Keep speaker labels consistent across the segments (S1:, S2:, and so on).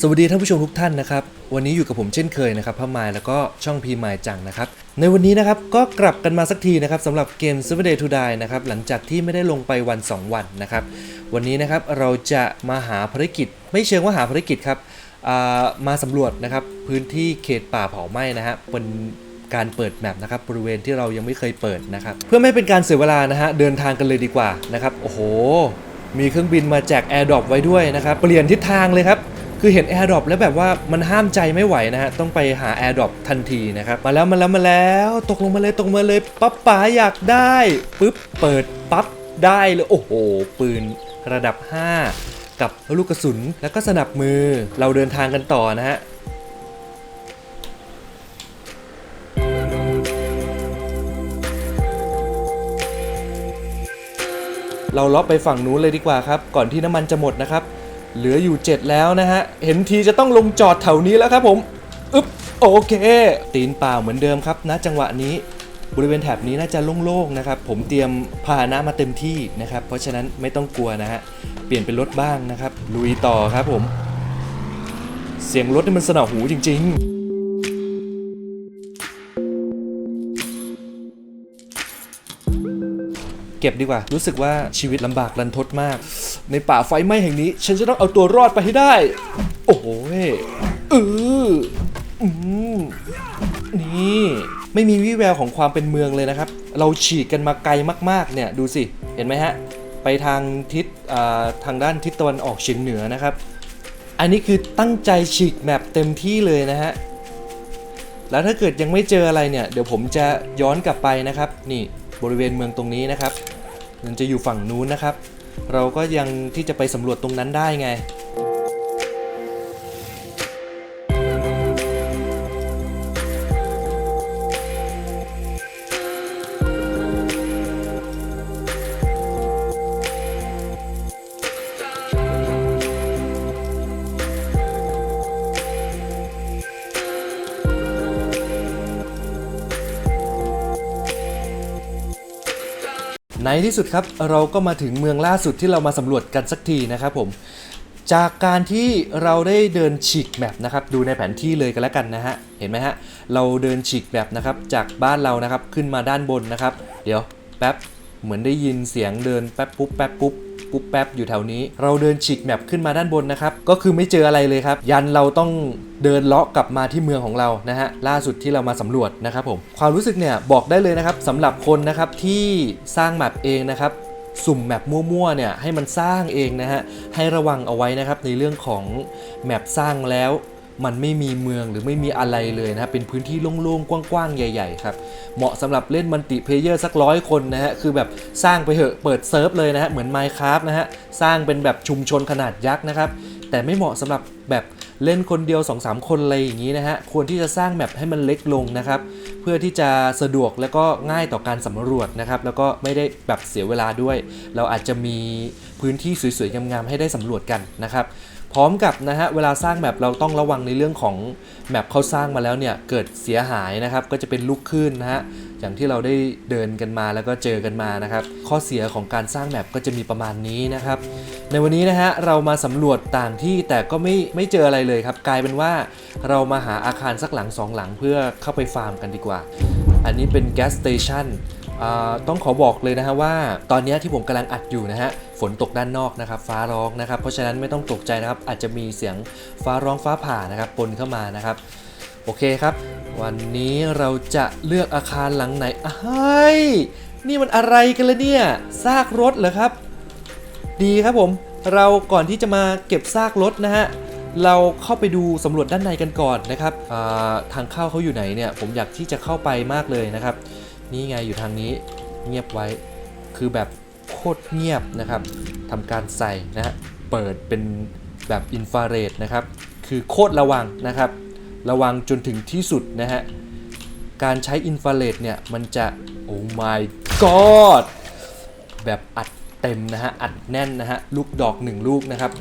S1: สวัสดีท่านผู้ชมทุกท่านนะครับ วันนี้อยู่กับผมเช่นเคยนะครับพ่อมายแล้วก็ช่องพีมายจังนะครับ ในวันนี้นะครับก็กลับกันมาสักทีนะครับสำหรับเกม Seven Day to Die นะครับหลังจากที่ไม่ได้ลงไปวัน 2 วันนะครับ วันนี้นะครับเราจะมาหาภารกิจ ไม่เชิงว่าหาภารกิจครับมาสำรวจนะครับพื้นที่เขตป่าเผาไหม้นะฮะบนการเปิดแมปนะครับบริเวณที่เรายังไม่เคยเปิดนะครับเพื่อไม่เป็นการเสียเวลานะฮะเดินทางกันเลยดีกว่านะครับโอ้โห มีเครื่องบินมาแจก Air d r o p ไว้ด้วยนะครับเปลี่ยนทิศทางเลยครับ คือเห็น Air d r o p แล้วแบบว่ามันห้ามใจไม่ไหวนะฮะ ต้องไปหา Air d r o p ทันทีนะครับ มาแล้วมาแล้วมาแล้วตกลงมาเลยตกลงมาเลยปั๊บป๋าอยากได้ปุ๊บเปิดปั๊บได้เลยโอ้โห ปืนระดับ 5 กับลูกกระสุนแล้วก็สนับมือเราเดินทางกันต่อนะฮะเราเลาะไปฝั่งนู้นเลยดีกว่าครับ ก่อนที่น้ำมันจะหมดนะครับ เหลืออยู่ 7 แล้วนะฮะ เห็นทีจะต้องลงจอดแถวนี้แล้วครับผมอึ๊บโอเค ตีนเปล่าเหมือนเดิมครับณจังหวะนี้บริเวณแถบนี้น่าจะโล่งๆนะครับ ผมเตรียมพาหนะมาเต็มที่นะครับ เพราะฉะนั้นไม่ต้องกลัวนะฮะ เปลี่ยนเป็นรถบ้างนะครับ ลุยต่อครับผม เสียงรถนี่มันสนอหูจริง ๆ เก็บดีกว่า รู้สึกว่าชีวิตลำบากรันทดมาก ในป่าไฟไหม้แห่งนี้ ฉันจะต้องเอาตัวรอดไปให้ได้ โอ้โหเอออืมนี่ไม่มีวี่แววของความเป็นเมืองเลยนะครับ เราฉีกกันมาไกลมากๆเนี่ยดูสิ เห็นไหมฮะ ไปทางทิศทางด้านทิศตะวันออกเฉียงเหนือนะครับ อันนี้คือตั้งใจฉีกแมปเต็มที่เลยนะฮะ แล้วถ้าเกิดยังไม่เจออะไรเนี่ย เดี๋ยวผมจะย้อนกลับไปนะครับ นี่ บริเวณเมืองตรงนี้นะครับ มันจะอยู่ฝั่งนู้นนะครับ เราก็ยังที่จะไปสำรวจตรงนั้นได้ไง ในที่สุดครับเราก็มาถึงเมืองล่าสุดที่เรามาสำรวจกันสักทีนะครับผมจากการที่เราได้เดินฉีกแมปนะครับดูในแผนที่เลยกันแล้วกันนะฮะเห็นไหมฮะเราเดินฉีกแมปนะครับจากบ้านเรานะครับขึ้นมาด้านบนนะครับ เดี๋ยวแป๊บ เหมือนได้ยินเสียงเดินแป๊บปุ๊บแป๊บปุ๊บปุ๊บแป๊บอยู่แถวนี้ เราเดินฉีกแมปขึ้นมาด้านบนนะครับ ก็คือไม่เจออะไรเลยครับ ยันเราต้องเดินเลาะกลับมาที่เมืองของเรานะฮะล่าสุดที่เรามาสำรวจนะครับผมความรู้สึกเนี่ยบอกได้เลยนะครับสำหรับคนนะครับที่สร้างแมปเองนะครับสุ่มแมปมั่วๆเนี่ยให้มันสร้างเองนะฮะให้ระวังเอาไว้นะครับในเรื่องของแมปสร้างแล้ว มันไม่มีเมืองหรือไม่มีอะไรเลยนะครับเป็นพื้นที่โล่งๆ กว้างๆ ใหญ่ๆ ครับ เหมาะสำหรับเล่นมัลติเพเยอร์สักร้อยคนนะฮะ คือแบบสร้างไปเหอะเปิดเซิร์ฟเลยนะฮะ เหมือน Minecraft นะฮะ สร้างเป็นแบบชุมชนขนาดยักษ์นะครับ แต่ไม่เหมาะสำหรับแบบเล่นคนเดียว 2-3 คนอะไรอย่างนี้นะฮะ ควรที่จะสร้างแมปให้มันเล็กลงนะครับ เพื่อที่จะสะดวกแล้วก็ง่ายต่อการสำรวจนะครับ แล้วก็ไม่ได้แบบเสียเวลาด้วย เราอาจจะมีพื้นที่สวยๆงามๆให้ได้สำรวจกันนะครับ พร้อมกับนะฮะเวลาสร้างแมปเราต้องระวังในเรื่องของแมปเขาสร้างมาแล้วเนี่ยเกิดเสียหายนะครับก็จะเป็นลูกคลื่นนะฮะอย่างที่เราได้เดินกันมาแล้วก็เจอกันมานะครับข้อเสียของการสร้างแมปก็จะมีประมาณนี้นะครับในวันนี้นะฮะเรามาสำรวจต่างที่แต่ก็ไม่ไม่เจออะไรเลยครับกลายเป็นว่าเรามาหาอาคารสักหลังสองหลังเพื่อเข้าไปฟาร์มกันดีกว่า อันนี้เป็นแก๊สสเตชัน ต้องขอบอกเลยนะฮะว่า ตอนนี้ที่ผมกำลังอัดอยู่นะฮะฝนตกด้านนอกนะครับ ฟ้าร้องนะครับ เพราะฉะนั้นไม่ต้องตกใจนะครับ อาจจะมีเสียงฟ้าร้องฟ้าผ่านะครับปนเข้ามานะครับ โอเคครับ วันนี้เราจะเลือกอาคารหลังไหนอ้ายนี่มันอะไรกันละเนี่ยซากรถเหรอครับ ดีครับผมเราก่อนที่จะมาเก็บซากรถนะฮะเราเข้าไปดูสำรวจด้านในกันก่อนนะครับาทางเข้าเขาอยู่ไหนเนี่ยผมอยากที่จะเข้าไปมากเลยนะครับ นี่ไงอยู่ทางนี้เงียบไว้ คือแบบโคตรเงียบนะครับทำการใส่นะฮะเปิดเป็นแบบอินฟราเรดนะครับ คือโคตรระวังนะครับ ระวังจนถึงที่สุดนะฮะ การใช้อินฟราเรดเนี่ย มันจะโอ้ my god แบบอัดเต็มนะฮะ อัดแน่นนะฮะ ลูกดอก1ลูกนะครับ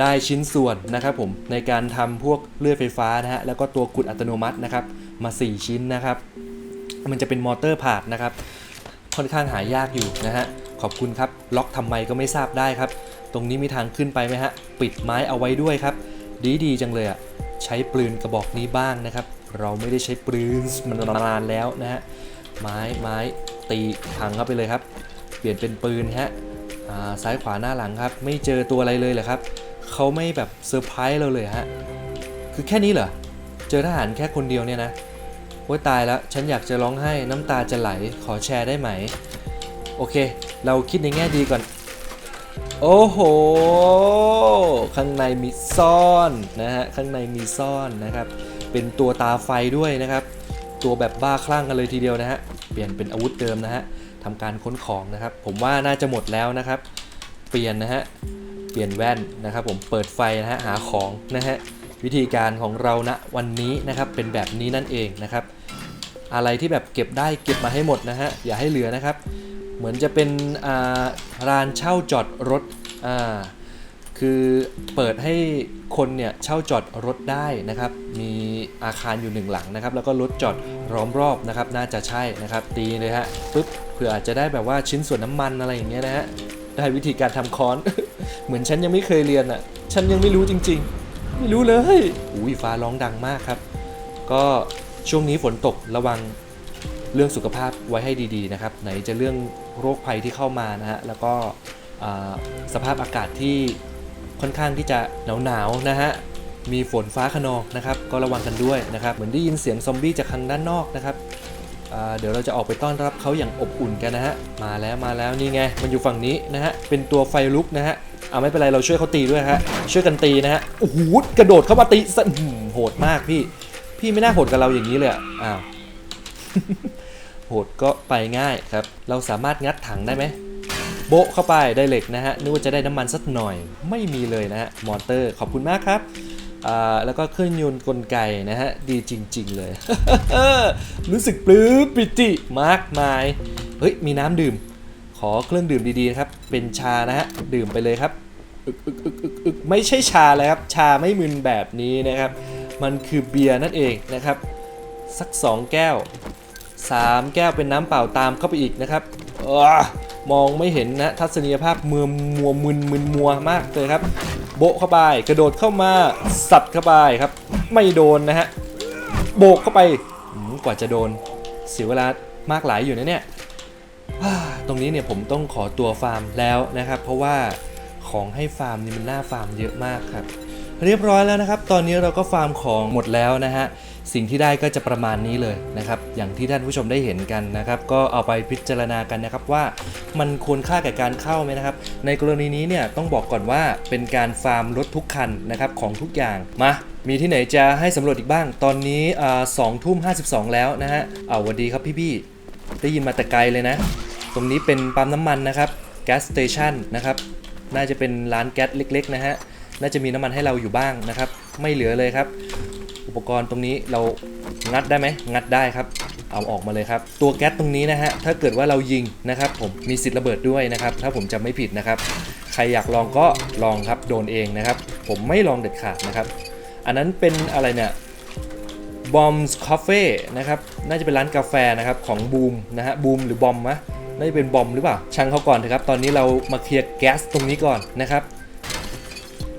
S1: ได้ชิ้นส่วนนะครับผมในการทำพวกเลื่อยไฟฟ้านะฮะ แล้วก็ตัวกุดอัตโนมัตินะครับ มา 4 ชิ้นนะครับ มันจะเป็นมอเตอร์พาดนะครับ ค่อนข้างหายากอยู่นะฮะ ขอบคุณครับ ล็อกทำไมก็ไม่ทราบได้ครับ ตรงนี้มีทางขึ้นไปไหมฮะ ปิดไม้เอาไว้ด้วยครับ ดีดีจังเลยอะใช้ปืนกระบอกนี้บ้างนะครับ เราไม่ได้ใช้ปืนมันนานแล้วนะฮะ ไม้ไม้ตีพังเข้าไปเลยครับ เปลี่ยนเป็นปืนฮะอ่าซ้ายขวาหน้าหลังครับ ไม่เจอตัวอะไรเลยเหรอครับเขาไม่แบบเซอร์ไพรส์เราเลยฮะ คือแค่นี้เหรอ เจอทหารแค่คนเดียวเนี่ยนะ โอ้ยตายแล้วฉันอยากจะร้องไห้น้ำตาจะไหลขอแชร์ได้ไหม โอเค เราคิดในแง่ดีก่อน โอ้โห ข้างในมีซ่อนนะฮะข้างในมีซ่อนนะครับ เป็นตัวตาไฟด้วยนะครับ ตัวแบบบ้าคลั่งกันเลยทีเดียวนะฮะเปลี่ยนเป็นอาวุธเดิมนะฮะทำการค้นของนะครับ ผมว่าน่าจะหมดแล้วนะครับ เปลี่ยนนะฮะเปลี่ยนแว่นนะครับ ผมเปิดไฟนะฮะหาของนะฮะ วิธีการของเราณวันนี้นะครับเป็นแบบนี้นั่นเองนะครับ อะไรที่แบบเก็บได้เก็บมาให้หมดนะฮะอย่าให้เหลือนะครับ เหมือนจะเป็นร้านเช่าจอดรถคือเปิดให้คนเนี่ยเช่าจอดรถได้นะครับ มีอาคารอยู่หนึ่งหลังนะครับ แล้วก็รถจอดล้อมรอบนะครับ น่าจะใช่นะครับ ตีเลยฮะปุ๊บเผื่ออาจจะได้แบบว่าชิ้นส่วนน้ำมันอะไรอย่างเงี้ยนะฮะได้วิธีการทำค้อน เหมือนฉันยังไม่เคยเรียนอะ ฉันยังไม่รู้จริง ๆ ไม่รู้เลยอุ้ยฟ้าร้องดังมากครับ ก็ช่วงนี้ฝนตกระวังเรื่องสุขภาพไว้ให้ดีๆนะครับ ไหนจะเรื่องโรคภัยที่เข้ามานะฮะแล้วก็สภาพอากาศที่ค่อนข้างที่จะหนาวๆนะฮะมีฝนฟ้าขนองนะครับ ก็ระวังกันด้วยนะครับ เหมือนได้ยินเสียงซอมบี้จากทางด้านนอกนะครับ เดี๋ยวเราจะออกไปต้อนรับเขาอย่างอบอุ่นกันนะฮะ มาแล้วมาแล้วนี่ไง มันอยู่ฝั่งนี้นะฮะ เป็นตัวไฟลุกนะฮะเอาไม่เป็นไรเราช่วยเขาตีด้วยฮะ ช่วยกันตีนะฮะ โอ้โห กระโดดเข้ามาตีสะอื้อหือโหดมากพี่ พี่ไม่น่าโหดกับเราอย่างนี้เลยอ้าว โหดก็ไปง่ายครับ เราสามารถงัดถังได้ไหมโบะเข้าไปได้เหล็กนะฮะนึกว่าจะได้น้ำมันสักหน่อย ไม่มีเลยนะฮะ มอเตอร์ ขอบคุณมากครับ แล้วก็เครื่องยนต์กลไกนะฮะ ดีจริง ๆ เลย รู้สึกปลื้มปิติมากมาย เฮ้ย มีน้ำดื่ม ขอเครื่องดื่มดีๆครับ เป็นชานะฮะ ดื่มไปเลยครับอึกอึกอึกอึกอึกไม่ใช่ชาเลยครับ ชาไม่มึนแบบนี้นะครับ มันคือเบียร์นั่นเองนะครับ สัก 2 แก้ว 3 แก้วเป็นน้ำเปล่าตามเข้าไปอีกนะครับ มองไม่เห็นนะทัศนียภาพเมือมัวมึนมึนมัวมากเลยครับ โบะเข้าไปกระโดดเข้ามาสับเข้าไปครับ ไม่โดนนะฮะโบกเข้าไปกว่าจะโดนเสียเวลามากหลายอยู่นะเนี่ยตรงนี้เนี่ยผมต้องขอตัวฟาร์มแล้วนะครับ เพราะว่าของให้ฟาร์มนี่มันหน่าฟาร์มเยอะมากครับ เรียบร้อยแล้วนะครับ ตอนนี้เราก็ฟาร์มของหมดแล้วนะฮะ สิ่งที่ได้ก็จะประมาณนี้เลยนะครับ อย่างที่ท่านผู้ชมได้เห็นกันนะครับ ก็เอาไปพิจารณากันนะครับว่ามันควรค่าแก่การเข้าไหมนะครับ ในกรณีนี้เนี่ยต้องบอกก่อนว่าเป็นการฟาร์มรถทุกคันนะครับของทุกอย่างมามีที่ไหนจะให้สำรวจอีกบ้าง ตอนนี้สองทุ่มห้าสิบสองแล้วนะฮะเอาสวัสดีครับพี่ๆได้ยินมาแต่ไกลเลยนะ ตรงนี้เป็นปั๊มน้ำมันนะครับแก๊สสเตชันนะครับน่าจะเป็นร้านแก๊สเล็กๆนะฮะน่าจะมีน้ำมันให้เราอยู่บ้างนะครับ ไม่เหลือเลยครับ ปกรณ์ตรงนี้เรางัดได้ไหมงัดได้ครับ เอาออกมาเลยครับ ตัวแก๊สตรงนี้นะฮะถ้าเกิดว่าเรายิงนะครับ ผมมีสิทธิ์ระเบิดด้วยนะครับ ถ้าผมจำไม่ผิดนะครับ ใครอยากลองก็ลองครับโดนเองนะครับ ผมไม่ลองเด็ดขาดนะครับ อันนั้นเป็นอะไรเนี่ยบอมส์คาเฟ่นะครับน่าจะเป็นร้านกาแฟนะครับของบูมนะฮะบูมหรือบอมมะน่าจะเป็นบอมหรือเปล่าช่างเขาก่อนเถอะครับ ตอนนี้เรามาเคลียร์แก๊สตรงนี้ก่อนนะครับ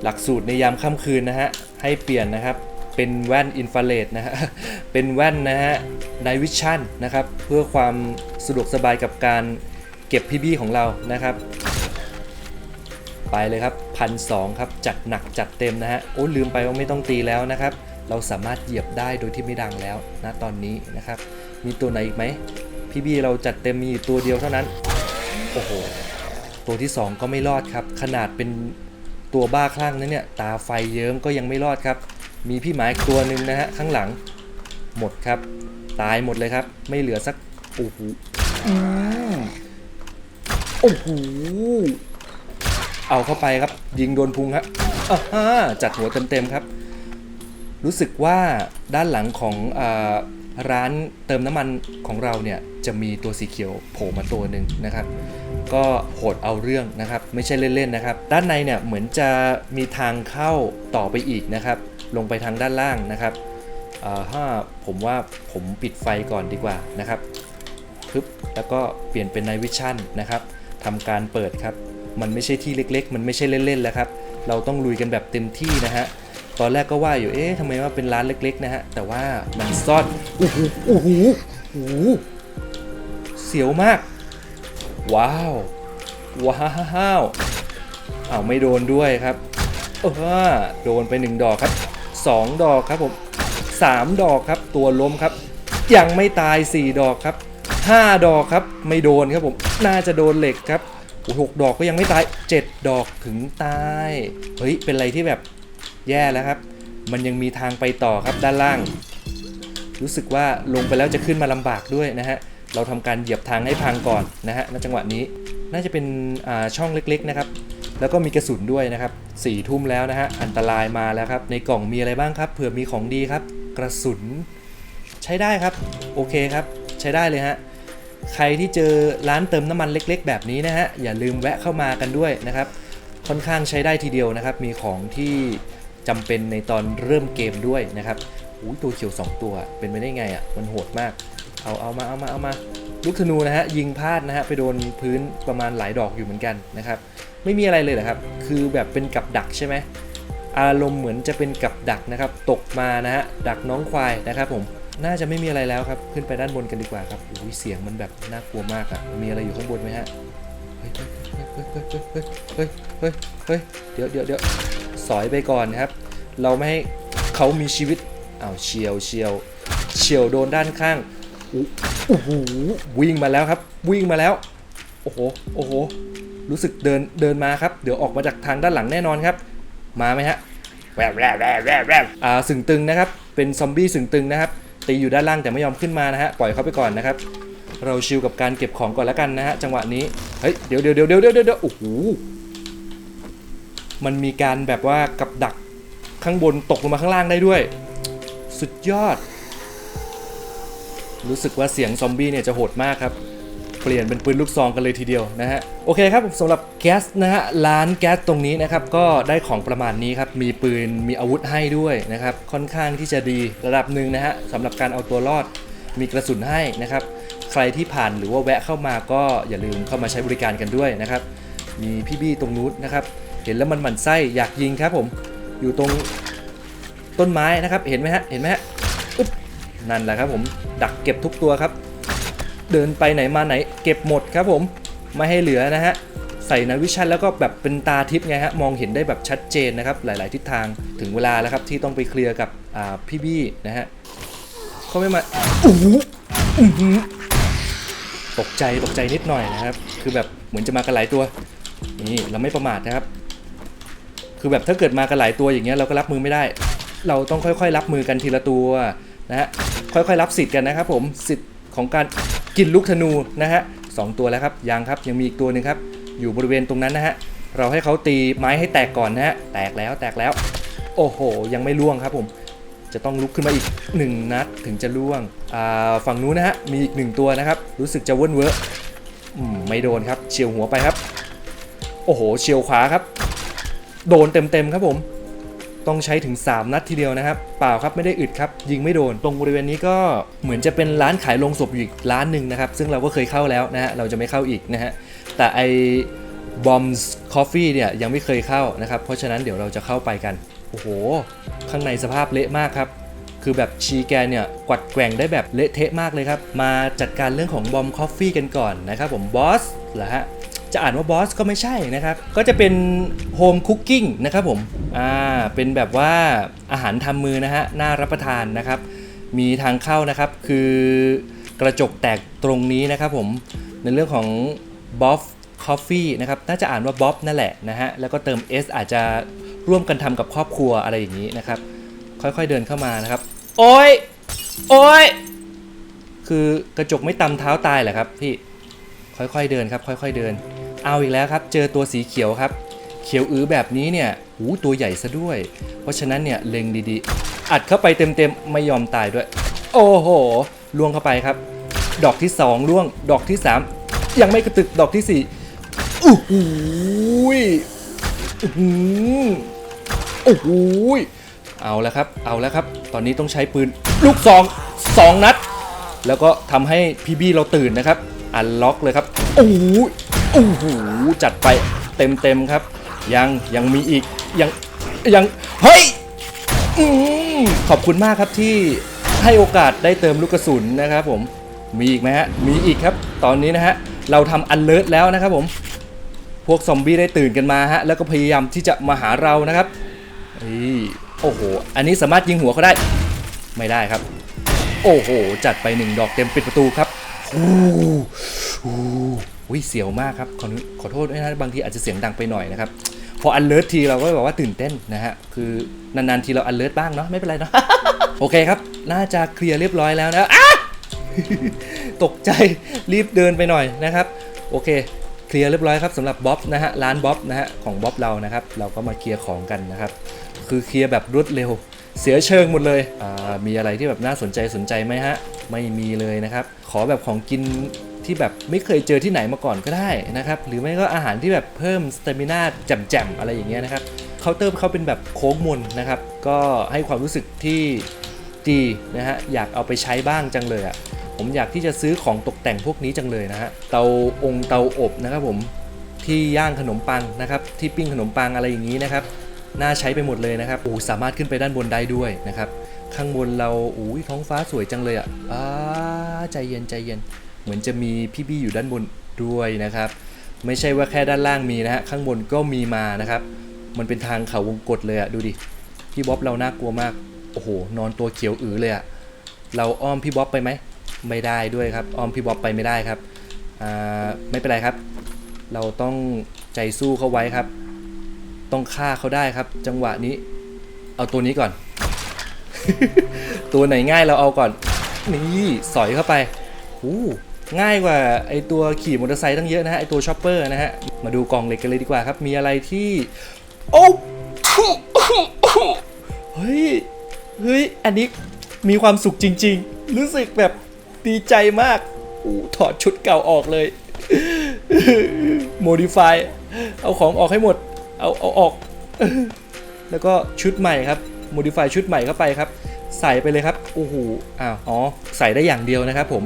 S1: หลักสูตรในยามค่ำคืนนะฮะให้เปลี่ยนนะครับ เป็นแว่นอินฟราเรดนะฮะ เป็นแว่นนะฮะไนวิชั่นนะครับ เพื่อความสะดวกสบายกับการเก็บพีบีของเรานะครับ ไปเลยครับพันสครับ จัดหนักจัดเต็มนะฮะ โอ้ลืมไปว่าไม่ต้องตีแล้วนะครับ เราสามารถเหยียบได้โดยที่ไม่ดังแล้วนะตอนนี้นะครับ มีตัวไหนอีกไหมพี่บีเราจัดเต็มมีอยู่ตัวเดียวเท่านั้น โอ้โห ตัวที่ 2 ก็ไม่รอดครับ ขนาดเป็นตัวบ้าคลั่งนั้นเนี่ย ตาไฟเยิ้มก็ยังไม่รอดครับ มีพี่หมาอีกตัวหนึ่งนะฮะข้างหลังหมดครับ ตายหมดเลยครับ ไม่เหลือสักโอ้โหโอ้โหเอาเข้าไปครับ ยิงโดนพุงครับอ่าจัดหัวเต็มๆครับ รู้สึกว่าด้านหลังของอร้านเติมน้ำมันของเราเนี่ยจะมีตัวสีเขียวโผล่มาตัวหนึ่งนะครับ ก็โหดเอาเรื่องนะครับ ไม่ใช่เล่นๆนะครับ ด้านในเนี่ยเหมือนจะมีทางเข้าต่อไปอีกนะครับ ลงไปทางด้านล่างนะครับถ้าผมว่าผมปิดไฟก่อนดีกว่านะครับปึ๊บแล้วก็เปลี่ยนเป็น Night Vision นะครับทำการเปิดครับ มันไม่ใช่ที่เล็ก ๆ มันไม่ใช่เล่น ๆ แล้วครับ เราต้องลุยกันแบบเต็มที่นะฮะ ตอนแรกก็ว่าอยู่ เอ๊ะทำไมว่าเป็นร้านเล็ก ๆ นะฮะ แต่ว่ามันซ่อนโอ้โหโอ้โหโอ้โหเสียวมาก ว้าว ว้าวอ้าวไม่โดนด้วยครับ เออโดนไปหนึ่งดอกครับ สองดอกครับผมสามดอกครับตัวล้มครับ ยังไม่ตายสี่ดอกครับห้าดอกครับไม่โดนครับผม น่าจะโดนเหล็กครับหกดอกก็ยังไม่ตายเจ็ดดอกถึงตาย เฮ้ย เป็นอะไรที่แบบแย่แล้วครับ มันยังมีทางไปต่อครับด้านล่าง รู้สึกว่าลงไปแล้วจะขึ้นมาลำบากด้วยนะฮะ เราทำการเหยียบทางให้พังก่อนนะฮะ ณ จังหวะนี้ น่าจะเป็นช่องเล็กๆนะครับ แล้วก็มีกระสุนด้วยนะครับสี่ทุ่มแล้วนะฮะ อันตรายมาแล้วครับ ในกล่องมีอะไรบ้างครับ เผื่อมีของดีครับ กระสุน ใช้ได้ครับ โอเคครับ ใช้ได้เลยฮะ ใครที่เจอร้านเติมน้ำมันเล็ก ๆ แบบนี้นะฮะ อย่าลืมแวะเข้ามากันด้วยนะครับ ค่อนข้างใช้ได้ทีเดียวนะครับ มีของที่จำเป็นในตอนเริ่มเกมด้วยนะครับอุ้ยตัวเขียว 2 ตัว เป็นไปได้ไงอะ่ะ มันโหดมาก เอา เอามา เอามา เอามา ลูกธนูนะฮะ ยิงพลาดนะฮะ ไปโดนพื้นประมาณหลายดอกอยู่เหมือนกันนะครับ ไม่มีอะไรเลยเหรอครับ คือแบบเป็นกับดักใช่ไหมอารมณ์เหมือนจะเป็นกับดักนะครับ ตกมานะฮะ ดักน้องควายนะครับผม น่าจะไม่มีอะไรแล้วครับ ขึ้นไปด้านบนกันดีกว่าครับอุ้ยเสียงมันแบบน่ากลัวมากอะมีอะไรอยู่ข้างบนไหมฮะ เฮ้ยเฮ้ยเฮ้ยเฮ้ยเฮ้ยเฮ้ยเฮ้ยเดี๋ยวเดี๋ยวเดี๋ยวสอยไปก่อนครับ เราไม่ให้เขามีชีวิตอ้าวเฉียวเฉียวเฉียวโดนด้านข้างอู้โอ้โหวิ่งมาแล้วครับ วิ่งมาแล้ว โอ้โห โอ้โห รู้สึกเดินเดินมาครับ เดี๋ยวออกมาจากทางด้านหลังแน่นอนครับ มาไหมฮะแวบแวบแวบแวบแวบอ่าสึงตึงนะครับ เป็นซอมบี้สึงตึงนะครับ ตีอยู่ด้านล่างแต่ไม่ยอมขึ้นมานะฮะ ปล่อยเขาไปก่อนนะครับ เราชิลกับการเก็บของก่อนแล้วกันนะฮะ จังหวะนี้ เฮ้ย เดี๋ยวเดี๋ยวเดี๋ยวเดี๋ยวเดี๋ยวเดี๋ยวโอ้โห มันมีการแบบว่ากับดักข้างบนตกลงมาข้างล่างได้ด้วย สุดยอด รู้สึกว่าเสียงซอมบี้เนี่ยจะโหดมากครับ เปลี่ยนเป็นปืนลูกซองกันเลยทีเดียวนะฮะโอเคครับสำหรับแก๊สนะฮะร้านแก๊สตรงนี้นะครับก็ได้ของประมาณนี้ครับมีปืนมีอาวุธให้ด้วยนะครับค่อนข้างที่จะดีระดับหนึ่งนะฮะสำหรับการเอาตัวรอดมีกระสุนให้นะครับใครที่ผ่านหรือว่าแวะเข้ามาก็อย่าลืมเข้ามาใช้บริการกันด้วยนะครับมีพี่บี้ตรงนู้นนะครับเห็นแล้วมันหมั่นไส้อยากยิงครับผมอยู่ตรงต้นไม้นะครับเห็นไหมฮะเห็นไหมฮะอึ๊บนั่นแหละครับผมดักเก็บทุกตัวครับ เดินไปไหนมาไหนเก็บหมดครับผมไม่ให้เหลือนะฮะใส่นาวิชั่นแล้วก็แบบเป็นตาทิพย์ไงฮะมองเห็นได้แบบชัดเจนนะครับหลาย ๆ ทิศทางถึงเวลาแล้วครับที่ต้องไปเคลียร์กับพี่บี้นะฮะเขาไม่มาโอ้โหตกใจตกใจนิดหน่อยนะครับ คือแบบเหมือนจะมากันหลายตัวนี่เราไม่ประมาทนะครับ คือแบบถ้าเกิดมากันหลายตัวอย่างเงี้ยเราก็รับมือไม่ได้ เราต้องค่อย ๆ รับมือกันทีละตัวนะฮะค่อย ๆ รับสิทธิ์กันนะครับผมสิทธิ์ของการ กินลูกธนูนะฮะสองตัวแล้วครับยังครับยังมีอีกตัวหนึ่งครับ อยู่บริเวณตรงนั้นนะฮะเราให้เขาตีไม้ให้แตกก่อนนะฮะแตกแล้วแตกแล้ว โอ้โห ยังไม่ล่วงครับผมจะต้องลุกขึ้นมาอีก 1 นัดถึงจะล่วงฝั่งนู้นนะฮะมีอีกหนึ่งตัวนะครับ รู้สึกจะเวิ้นเวอร์อืมไม่โดนครับเฉียวหัวไปครับ โอ้โหเฉียวขวาครับ โดนเต็มๆครับผม ต้องใช้ถึง 3 นัดทีเดียวนะครับ เปล่าครับไม่ได้อึดครับ ยิงไม่โดน ตรงบริเวณนี้ก็เหมือนจะเป็นร้านขายลงศพอยู่อีกร้านหนึ่งนะครับ ซึ่งเราก็เคยเข้าแล้วนะฮะเราจะไม่เข้าอีกนะฮะแต่ไอบอมส์คอฟฟี่เนี่ยยังไม่เคยเข้านะครับ เพราะฉะนั้นเดี๋ยวเราจะเข้าไปกัน โอ้โห ข้างในสภาพเละมากครับ คือแบบชีแกเนี่ยกวัดแกว่งได้แบบเละเทะมากเลยครับ มาจัดการเรื่องของบอมคอฟฟี่กันก่อนนะครับผมบอสเหรอฮะ จะอ่านว่าบอสก็ไม่ใช่นะครับ ก็จะเป็นโฮมคุกกิ้งนะครับผมอ่าเป็นแบบว่าอาหารทำมือนะฮะน่ารับประทานนะครับ มีทางเข้านะครับคือกระจกแตกตรงนี้นะครับผมในเรื่องของบ๊อบคอฟฟี่นะครับน่าจะอ่านว่าบ๊อบนั่นแหละนะฮะแล้วก็เติม S อาจจะร่วมกันทำกับครอบครัวอะไรอย่างนี้นะครับ ค่อยๆเดินเข้ามานะครับ โอ้ยโอ้ยคือกระจกไม่ตำเท้าตายเหรอครับพี่ค่อยๆเดินครับ ค่อยๆเดิน เอาอีกแล้วครับ เจอตัวสีเขียวครับ เขียวอื้อแบบนี้เนี่ยหูตัวใหญ่ซะด้วย เพราะฉะนั้นเนี่ยเล็งดีๆ อัดเข้าไปเต็มๆ ไม่ยอมตายด้วย โอ้โหล่วงเข้าไปครับ ดอกที่สองล่วง ดอกที่สามยังไม่กระตึกดอกที่สี่อู้หูยอื้อหือโอ้โหยเอาแล้วครับ เอาแล้วครับ ตอนนี้ต้องใช้ปืนลูกซองสองนัด แล้วก็ทำให้พี่บี้เราตื่นนะครับ อันล็อกเลยครับ โอ้โห โอ้โหจัดไปเต็มเต็มๆครับ ยังยังมีอีกยังยังเฮ้ยอขอบคุณมากครับที่ให้โอกาสได้เติมลูกกระสุนนะครับผมมีอีกไหมฮะมีอีกครับ ตอนนี้นะฮะเราทำอันเลิศแล้วนะครับผมพวกซอมบี้ได้ตื่นกันมาฮะแล้วก็พยายามที่จะมาหาเรานะครับนี่โอ้โห อันนี้สามารถยิงหัวเขาได้ ไม่ได้ครับ โอ้โห จัดไปหนึ่งดอกเต็มปิดประตูครับอู้ อู้วิเสียวมากครับขอขอโทษด้วยนะบางทีอาจจะเสียงดังไปหน่อยนะครับ พออันเลิศทีเราก็แบบว่าตื่นเต้นนะฮะคือนานๆทีเราอันเลิศบ้างเนาะไม่เป็นไรเนาะโอเคครับ น่าจะเคลียร์เรียบร้อยแล้วนะตกใจรีบเดินไปหน่อยนะครับ โอเคเคลียร์เรียบร้อยครับสำหรับบ๊อบนะฮะร้านบ๊อบนะฮะของบ๊อบเรานะครับ เราก็มาเคลียร์ของกันนะครับ คือเคลียร์แบบรวดเร็ว เสียเชิงหมดเลยมีอะไรที่แบบน่าสนใจสนใจไหมฮะไม่มีเลยนะครับ ขอแบบของกิน ที่แบบไม่เคยเจอที่ไหนมาก่อนก็ได้นะครับ หรือไม่ก็อาหารที่แบบเพิ่มสเตมินาแจ่มๆอะไรอย่างเงี้ยนะครับเคาน์เตอร์เขาเป็นแบบโค้งมนนะครับ ก็ให้ความรู้สึกที่ดีนะฮะอยากเอาไปใช้บ้างจังเลยอะ่ะผมอยากที่จะซื้อของตกแต่งพวกนี้จังเลยนะฮะเตาองค์เตาอบนะครับผมที่ย่างขนมปังนะครับ ที่ปิ้งขนมปังอะไรอย่างนี้นะครับน่าใช้ไปหมดเลยนะครับโอ้สามารถขึ้นไปด้านบนได้ด้วยนะครับ ข้างบนเราอุ้ยท้องฟ้าสวยจังเลยอะอ้าใจเย็นใจเย็น เหมือนจะมีพี่บี้อยู่ด้านบนด้วยนะครับ ไม่ใช่ว่าแค่ด้านล่างมีนะฮะข้างบนก็มีมานะครับ มันเป็นทางเขาวงกตเลยอะดูดิพี่บ๊อบเราน่ากลัวมากโอ้โหนอนตัวเขียวอือเลยอะเราอ้อมพี่บ๊อบไปไหมไม่ได้ด้วยครับอ้อมพี่บ๊อบไปไม่ได้ครับอ่าไม่เป็นไรครับ เราต้องใจสู้เขาไว้ครับ ต้องฆ่าเขาได้ครับ จังหวะนี้ เอาตัวนี้ก่อน ตัวไหนง่ายเราเอาก่อนนี่สอยเข้าไปอู้ ง่ายกว่าไอตัวขี่มอเตอร์ไซค์ตั้งเยอะนะฮะไอตัวช็อปเปอร์นะฮะ มาดูกล่องเหล็กกันเลยดีกว่าครับ มีอะไรที่ โอ้เฮ้ย เฮ้ย อันนี้มีความสุขจริง ๆ รู้สึกแบบดีใจมากอู้ถอดชุดเก่าออกเลยโมดิฟายเอาของออกให้หมด เอาเอาออก แล้วก็ชุดใหม่ครับโมดิฟายชุดใหม่เข้าไปครับ ใส่ไปเลยครับโอ้โหอ้าวอ๋อ ใส่ได้อย่างเดียวนะครับผม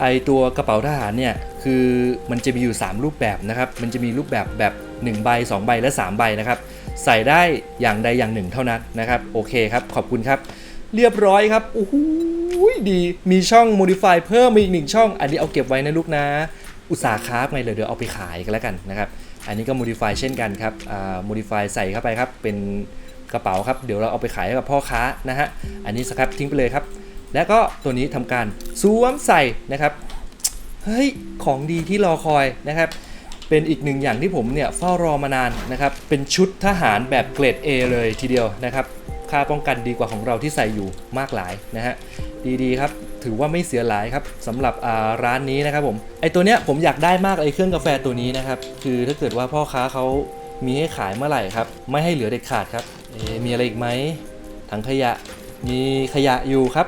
S1: ไอตัวกระเป๋าทหารเนี่ยคือมันจะมีอยู่ 3 รูปแบบนะครับ มันจะมีรูปแบบแบบ1ใบ2ใบและ 3 ใบนะครับ ใส่ได้อย่างใดอย่างหนึ่งเท่านั้นนะครับ โอเคครับ ขอบคุณครับ เรียบร้อยครับโอ้โหดีมีช่อง modify เพิ่มมาอีกหนึ่งช่อง อันนี้เอาเก็บไว้นะลูกนะ อุตสาหคราฟไงเลยเดี๋ยวเอาไปขายกันแล้วกันนะครับ อันนี้ก็ modify เช่นกันครับอ่า modify ใส่เข้าไปครับเป็นกระเป๋าครับเดี๋ยวเราเอาไปขายให้กับพ่อค้านะฮะอันนี้สครับทิ้งไปเลยครับ แล้วก็ตัวนี้ทำการสวมใส่นะครับเฮ้ยของดีที่รอคอยนะครับ เป็นอีกหนึ่งอย่างที่ผมเนี่ยเฝ้ารอมานานนะครับ เป็นชุดทหารแบบเกรด A เลยทีเดียวนะครับค่าป้องกันดีกว่าของเราที่ใส่อยู่มากหลายนะฮะดีๆครับถือว่าไม่เสียหลายครับสำหรับร้านนี้นะครับผมไอตัวเนี้ยผมอยากได้มากไอเครื่องกาแฟตัวนี้นะครับคือถ้าเกิดว่าพ่อค้าเขามีให้ขายเมื่อไหร่ครับ ไม่ให้เหลือเด็ดขาดครับเอ๊ะมีอะไรอีกไหมถังขยะมีขยะอยู่ครับ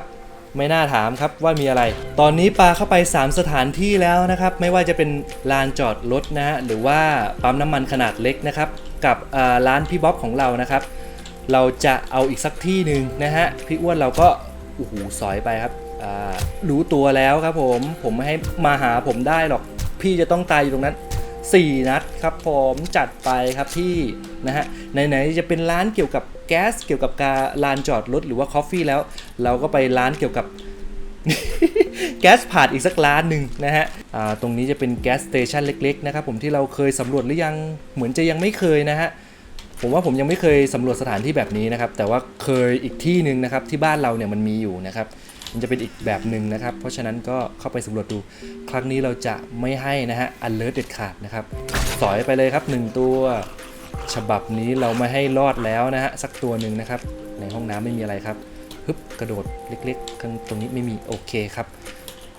S1: ไม่น่าถามครับว่ามีอะไร ตอนนี้ปลาเข้าไป 3 สถานที่แล้วนะครับ ไม่ว่าจะเป็นลานจอดรถนะฮะหรือว่าปั๊มน้ำมันขนาดเล็กนะครับ กับร้านพี่บ๊อบของเรานะครับ เราจะเอาอีกสักที่หนึ่งนะฮะพี่อ้วนเราก็โอ้โหสอยไปครับรู้ตัวแล้วครับผมผมไม่ให้มาหาผมได้หรอก พี่จะต้องตายอยู่ตรงนั้น 4 นัดครับผมจัดไปครับพี่นะฮะไหนๆจะเป็นร้านเกี่ยวกับแก๊สเกี่ยวกับการลานจอดรถหรือว่าคอฟฟี่แล้ว เราก็ไปร้านเกี่ยวกับแก๊สผ่านอีกสักร้านหนึ่งนะฮะตรงนี้จะเป็นแก๊สสเตชันเล็กๆนะครับผมที่เราเคยสำรวจหรือยังเหมือนจะยังไม่เคยนะฮะผมว่าผมยังไม่เคยสำรวจสถานที่แบบนี้นะครับ แต่ว่าเคยอีกที่หนึ่งนะครับที่บ้านเราเนี่ยมันมีอยู่นะครับ มันจะเป็นอีกแบบหนึ่งนะครับ เพราะฉะนั้นก็เข้าไปสำรวจดู ครั้งนี้เราจะไม่ให้นะฮะอันเลิศเด็ดขาดนะครับ สอยไปเลยครับ 1 ตัว ฉบับนี้เราไม่ให้รอดแล้วนะฮะ สักตัวหนึ่งนะครับ ในห้องน้ำไม่มีอะไรครับฮึบกระโดดเล็กๆข้างตรงนี้ไม่มีโอเคครับ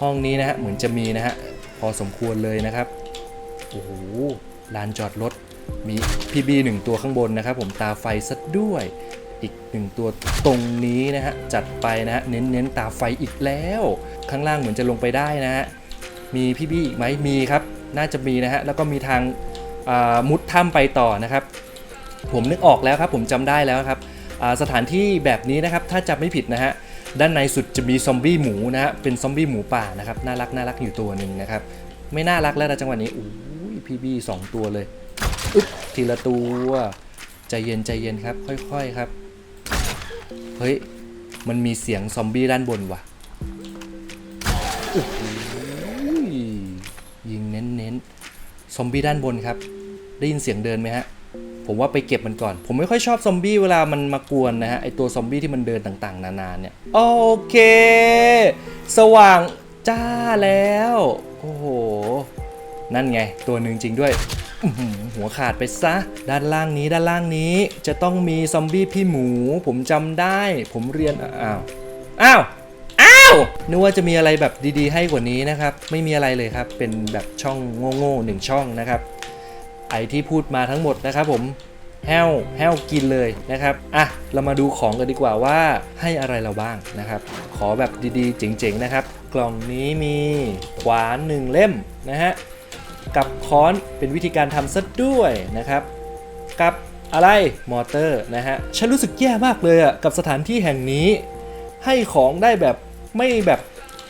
S1: ห้องนี้นะฮะเหมือนจะมีนะฮะพอสมควรเลยนะครับโอ้โหลานจอดรถมีพีบีหนึ่งตัวข้างบนนะครับ ผมตาไฟซะด้วย อีกหนึ่งตัวตรงนี้นะฮะ จัดไปนะฮะ เน้นเน้นตาไฟอีกแล้ว ข้างล่างเหมือนจะลงไปได้นะฮะ มีพี่บี้อีกไหมมีครับ น่าจะมีนะฮะ แล้วก็มีทางมุดถ้ำไปต่อนะครับ ผมนึกออกแล้วครับ ผมจำได้แล้วครับ สถานที่แบบนี้นะครับ ถ้าจำไม่ผิดนะฮะ ด้านในสุดจะมีซอมบี้หมูนะฮะ เป็นซอมบี้หมูป่านะครับ น่ารักน่ารักอยู่ตัวหนึ่งนะครับ ไม่น่ารักแล้วนะจังหวะนี้อู้ยพี่บี้สองตัวเลย อึ๊บทีละตัว ใจเย็นใจเย็นครับ ค่อย ๆ ครับ เฮ้ย มันมีเสียงซอมบี้ด้านบนว่ะยิงเน้นๆซอมบี้ด้านบนครับ ได้ยินเสียงเดินไหมฮะ ผมว่าไปเก็บมันก่อน ผมไม่ค่อยชอบซอมบี้เวลามันมากวนนะฮะ ไอตัวซอมบี้ที่มันเดินต่างๆ นานาเนี่ย โอเค สว่างจ้าแล้ว โอ้โห นั่นไง ตัวหนึ่งจริงด้วย หัวขาดไปซะ ด้านล่างนี้ด้านล่างนี้จะต้องมีซอมบี้พี่หมู ผมจำได้ ผมเรียนอ้าวอ้าวอ้าวนึกว่าจะมีอะไรแบบดีๆ ให้กว่านี้นะครับ ไม่มีอะไรเลยครับ เป็นแบบช่องโง่ๆหนึ่งช่องนะครับ ไอที่พูดมาทั้งหมดนะครับผมแห้วแห้วกินเลยนะครับ อะ เรามาดูของกันดีกว่าว่าให้อะไรเราบ้างนะครับ ขอแบบดีๆ เจ๋งๆ นะครับ กล่องนี้มีขวานหนึ่งเล่มนะฮะ กับค้อนเป็นวิธีการทำซะด้วยนะครับ กับอะไรมอเตอร์นะฮะฉันรู้สึกแย่มากเลยอะกับสถานที่แห่งนี้ ให้ของได้แบบไม่แบบ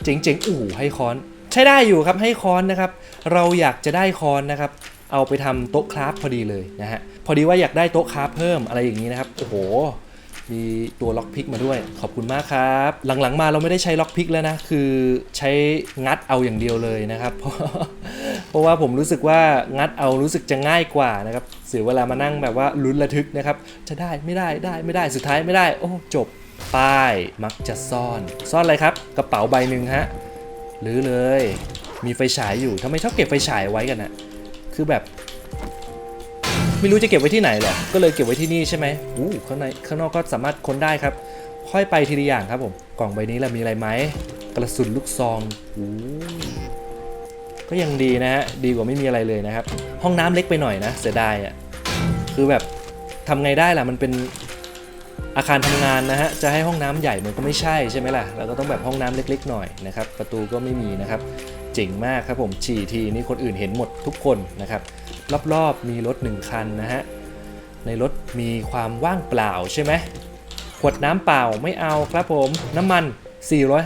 S1: เจ๋งๆอู่ให้ค้อน ใช้ได้อยู่ครับให้ค้อนนะครับ เราอยากจะได้ค้อนนะครับ เอาไปทำโต๊ะคราฟพอดีเลยนะฮะพอดีว่าอยากได้โต๊ะคราฟเพิ่มอะไรอย่างนี้นะครับโอ้โห มีตัวล็อกพิกมาด้วย ขอบคุณมากครับ หลังๆมาเราไม่ได้ใช้ล็อกพิกแล้วนะ คือใช้งัดเอาอย่างเดียวเลยนะครับ เพราะเพราะว่าผมรู้สึกว่างัดเอารู้สึกจะง่ายกว่านะครับเสียเวลามานั่งแบบว่าลุ้นระทึกนะครับ จะได้ไม่ได้ได้ไม่ได้สุดท้ายไม่ได้ โอ้จบป้ายมักจะซ่อน ซ่อนอะไรครับ กระเป๋าใบหนึ่งฮะหรือเลย มีไฟฉายอยู่ทำไมชอบเก็บไฟฉายไว้กันอะคือแบบ ไม่รู้จะเก็บไว้ที่ไหนหรอกก็เลยเก็บไว้ที่นี่ใช่ไหมอู้ข้างในข้างนอกก็สามารถค้นได้ครับ ค่อยไปทีละอย่างครับผม กล่องใบนี้เรามีอะไรไหมกระสุนลูกซองอู้ก็ยังดีนะฮะ ดีกว่าไม่มีอะไรเลยนะครับ ห้องน้ำเล็กไปหน่อยนะ เสียดายอะ คือแบบทำไงได้ล่ะ มันเป็นอาคารทำงานนะฮะ จะให้ห้องน้ำใหญ่มันก็ไม่ใช่ใช่ไหมล่ะ เราก็ต้องแบบห้องน้ำเล็กๆหน่อยนะครับ ประตูก็ไม่มีนะครับ เจ๋งมากครับผม ฉี่ทีนี่คนอื่นเห็นหมดทุกคนนะครับ รอบๆ มีรถหนึ่งคันนะฮะ ในรถมีความว่างเปล่าใช่ไหม ขวดน้ำเปล่าไม่เอาครับผม น้ำมัน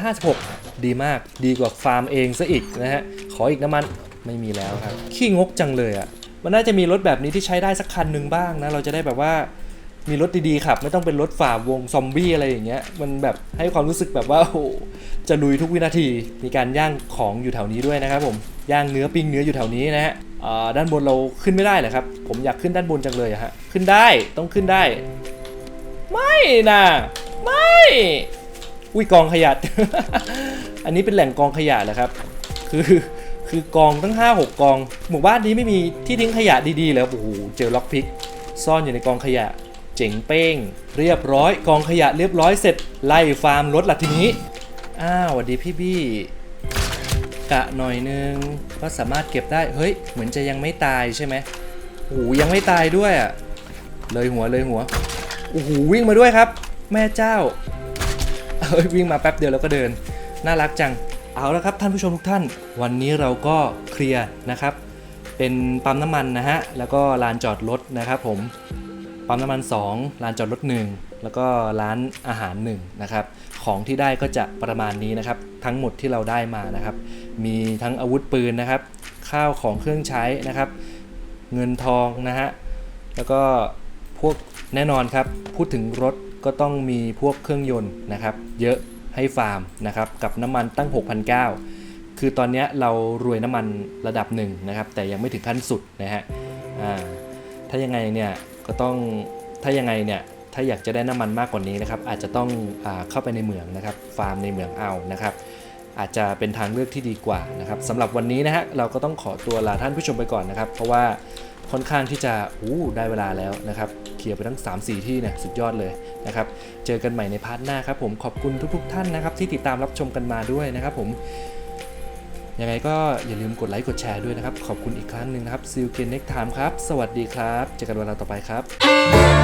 S1: 456 ดีมาก ดีกว่าฟาร์มเองซะอีกนะฮะ ขออีกน้ำมันไม่มีแล้วครับ ขี้งกจังเลยอะ่ะ มันน่าจะมีรถแบบนี้ที่ใช้ได้สักคันหนึ่งบ้างนะ เราจะได้แบบว่ามีรถดีๆขับ ไม่ต้องเป็นรถฝ่าวงซอมบี้อะไรอย่างเงี้ย มันแบบให้ความรู้สึกแบบว่าโอ้จะลุยทุกวินาที มีการย่างของอยู่แถวนี้ด้วยนะครับผม ย่างเนื้อปิ้งเนื้ออยู่แถวนี้นะฮะ ด้านบนเราขึ้นไม่ได้เหรอครับ ผมอยากขึ้นด้านบนจังเลยฮะ ขึ้นได้ต้องขึ้นได้ ไม่นะไม่อุ้ยกองขยะ อันนี้เป็นแหล่งกองขยะเหรอครับ คือคือกองตั้ง 5 6 กอง หมู่บ้านนี้ไม่มีที่ทิ้งขยะดีๆเลยครับโอ้โหเจอล็อกพิก ซ่อนอยู่ในกองขยะ เจ๋งเป้ง เรียบร้อย กองขยะเรียบร้อยเสร็จไล่ฟาร์มรถละทีนี้ อ้าวสวัสดีพี่บี้ กะหน่อยนึงก็สามารถเก็บได้ เฮ้ย เหมือนจะยังไม่ตายใช่ไหมโอ้ยังไม่ตายด้วยอะ เลยหัวเลยหัว โอ้โหวิ่งมาด้วยครับ แม่เจ้า เฮ้ยวิ่งมาแป๊บเดียวแล้วก็เดิน น่ารักจัง เอาละครับท่านผู้ชมทุกท่าน วันนี้เราก็เคลียร์นะครับ เป็นปั๊มน้ำมันนะฮะ แล้วก็ลานจอดรถนะครับผม ปั๊มน้ำมัน 2 ลานจอดรถ 1 แล้วก็ร้านอาหาร1นะครับ ของที่ได้ก็จะประมาณนี้นะครับ ทั้งหมดที่เราได้มานะครับ มีทั้งอาวุธปืนนะครับ ข้าวของเครื่องใช้นะครับ เงินทองนะฮะแล้วก็พวกแน่นอนครับ พูดถึงรถก็ต้องมีพวกเครื่องยนต์นะครับ เยอะให้ฟาร์มนะครับ กับน้ำมันตั้ง 6,900 คือตอนนี้เรารวยน้ำมันระดับหนึ่งนะครับ แต่ยังไม่ถึงขั้นสุดนะฮะถ้ายังไงเนี่ยก็ต้องถ้ายังไงเนี่ย ถ้าอยากจะได้น้ำมันมากกว่านี้นะครับ อาจจะต้องอเข้าไปในเหมืองนะครับ ฟาร์มในเหมืองเอานะครับ อาจจะเป็นทางเลือกที่ดีกว่านะครับสำหรับวันนี้นะฮะเราก็ต้องขอตัวลาท่านผู้ชมไปก่อนนะครับ เพราะว่าค่อนข้างที่จะอู้ได้เวลาแล้วนะครับเคลียร์ไปทั้ง 3-4 ที่เนี่ยสุดยอดเลยนะครับ เจอกันใหม่ในพาร์ทหน้าครับผมขอบคุณทุก ๆ ท่านนะครับที่ติดตามรับชมกันมาด้วยนะครับผมยังไงก็อย่าลืมกดไลค์กดแชร์ด้วยนะครับ ขอบคุณอีกครั้งหนึ่งนะครับ See you again next time ครับ สวัสดีครับ เจอกันวลาต่อไปครับ